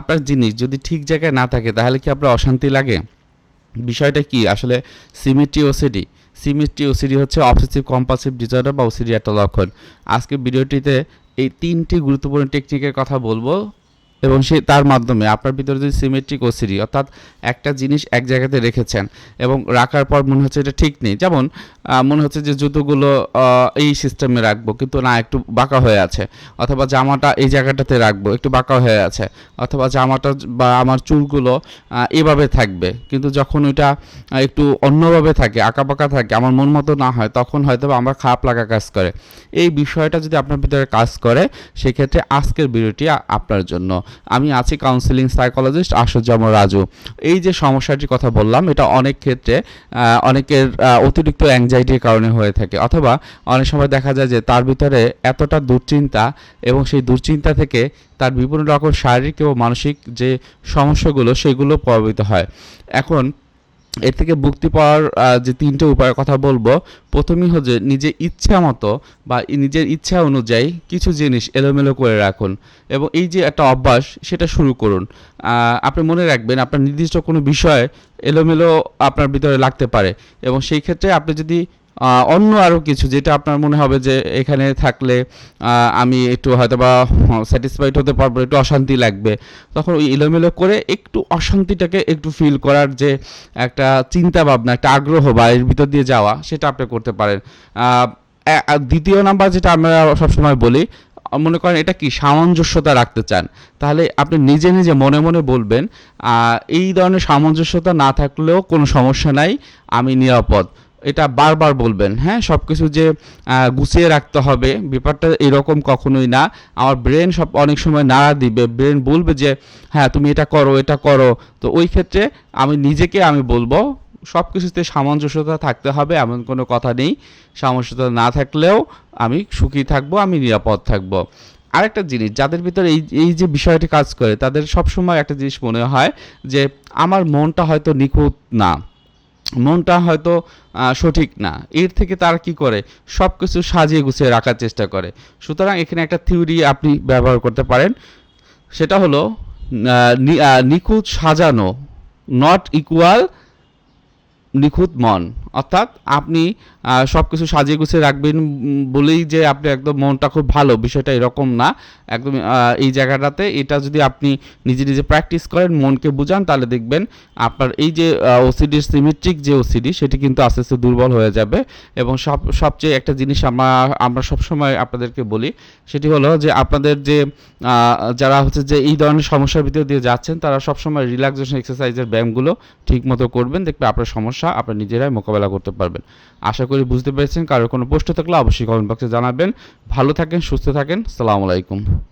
আপনার জিনিস যদি ঠিক জায়গায় না থাকে, তাহলে কি আপনার অশান্তি লাগে? বিষয়টা কি? আসলে সিমিট্রি ওসিডি সিমিট্রি ওসিডি হচ্ছে অবসেসিভ কম্পালসিভ ডিসঅর্ডার বা ওসিডি একটা লক্ষণ। আজকে ভিডিওটিতে এই তিনটি গুরুত্বপূর্ণ টেকনিকের কথা বলব। এবং সে তার মাধ্যমে আপনার ভিতরে যদি সিমেট্রিক ওসিডি অর্থাৎ একটা জিনিস এক জায়গাতে রেখেছেন এবং রাখার পর মনে হচ্ছে এটা ঠিক নেই, যেমন মনে হচ্ছে যে জুতোগুলো এই সিস্টেমে রাখব, কিন্তু না, একটু বাঁকা হয়ে আছে, অথবা জামাটা এই জায়গাটাতে রাখব, একটু বাঁকা হয়ে আছে, অথবা জামাটা বা আমার চুলগুলো এভাবে থাকবে, কিন্তু যখন ওইটা একটু অন্যভাবে থাকে আঁকা বাঁকা থাকে, আমার মন মতো না হয়, তখন হয়তো আমার খারাপ লাগা কাজ করে। এই বিষয়টা যদি আপনার ভিতরে কাজ করে, সেক্ষেত্রে আজকের ভিডিওটি আপনার জন্য। আমি আছি কাউন্সিলিং সাইকোলজিস্ট আশুজ্জাম রাজু। এই যে সমস্যাটির কথা বললাম, এটা অনেক ক্ষেত্রে অনেকের অতিরিক্ত অ্যাংজাইটির কারণে হয়ে থাকে। অথবা অনেক সময় দেখা যায় যে তার ভিতরে এতটা দুশ্চিন্তা এবং সেই দুশ্চিন্তা থেকে তার বিভিন্ন রকম শারীরিক এবং মানসিক যে সমস্যাগুলো, সেগুলো প্রভাবিত হয়। এখন এর থেকে মুক্তি পাওয়ার যে তিনটে উপায়ের কথা বলব, প্রথমেই হচ্ছে নিজের ইচ্ছা মতো বা নিজের ইচ্ছা অনুযায়ী কিছু জিনিস এলোমেলো করে রাখুন এবং এই যে একটা অভ্যাস, সেটা শুরু করুন। আপনি মনে রাখবেন আপনার নির্দিষ্ট কোনো বিষয় এলোমেলো আপনার ভিতরে লাগতে পারে এবং সেই ক্ষেত্রে আপনি যদি অন্য আরও কিছু যেটা আপনার মনে হবে যে এখানে থাকলে আমি একটু হয়তো বা স্যাটিসফাইড হতে পারব, একটু অশান্তি লাগবে। তখন ওই এলোমেলো করে একটু অশান্তিটাকে একটু ফিল করার যে একটা চিন্তা ভাবনা, একটা আগ্রহ বা এর ভিতর দিয়ে যাওয়া, সেটা আপনি করতে পারেন। দ্বিতীয় নাম্বার যেটা আমরা সবসময় বলি, মনে করেন এটা কি সামঞ্জস্যতা রাখতে চান, তাহলে আপনি নিজে নিজে মনে মনে বলবেন এই ধরনের সামঞ্জস্যতা না থাকলেও কোনো সমস্যা নাই, আমি নিরাপদ। এটা বারবার বলবেন হ্যাঁ সব কিছু যে গুছিয়ে রাখতে হবে, ব্যাপারটা এরকম কখনোই না। আমার ব্রেন সব অনেক সময় নাড়া দিবে ব্রেন বলবে যে হ্যাঁ তুমি এটা করো এটা করো। তো ওই ক্ষেত্রে আমি নিজেকে আমি বলব সব কিছুতে সামঞ্জস্যতা থাকতে হবে, এমন কোনো কথা নেই। সামঞ্জস্যতা না থাকলেও আমি সুখী থাকব, আমি নিরাপদ থাকব। আরেকটা জিনিস, যাদের ভিতরে এই এই যে বিষয়টি কাজ করে, তাদের সবসময় একটা জিনিস মনে হয় যে, আমার মনটা হয়তো নিখুঁত না। মনটা হয়তো সঠিক না। এর থেকে তারা কি করে? সব কিছু সাজিয়ে গুছিয়ে রাখার চেষ্টা করে। সুতরাং এখানে একটা থিওরি আপনি ব্যবহার করতে পারেন। সেটা হলো নিখুঁত সাজানো নট ইকুয়াল নিখুঁত মন। অর্থাৎ আপনি সব কিছু সাজিয়ে গুছিয়ে রাখবেন বলেই যে আপনি একদম মনটা খুব ভালো। বিষয়টা এরকম না। একদম এই জায়গাটাতে এটা যদি আপনি নিজে নিজে প্র্যাকটিস করেন, মনকে বুঝান, তাহলে দেখবেন আপনার এই যে ওসিডির সিমেট্রিক যে ওসিডি সেটি কিন্তু আস্তে আস্তে দুর্বল হয়ে যাবে। এবং সব, সবচেয়ে একটা জিনিস আমরা আমরা সবসময় আপনাদেরকে বলি, সেটি হলো যে আপনাদের যে যারা হচ্ছে যে এই ধরনের সমস্যার ভিতর দিয়ে যাচ্ছেন, তারা সবসময় রিল্যাক্সেশন এক্সারসাইজের ব্যায়ামগুলো ঠিক মতো করবেন। দেখবে আপনার সমস্যা আপনার নিজেরাই মোকাবেলা করতে পারবেন। আশা করি বুঝতে পেরেছেন। কারোর কোনো প্রশ্ন থাকলে অবশ্যই কমেন্ট বক্সে জানাবেন। ভালো থাকেন, সুস্থ থাকেন। সালামু আলাইকুম।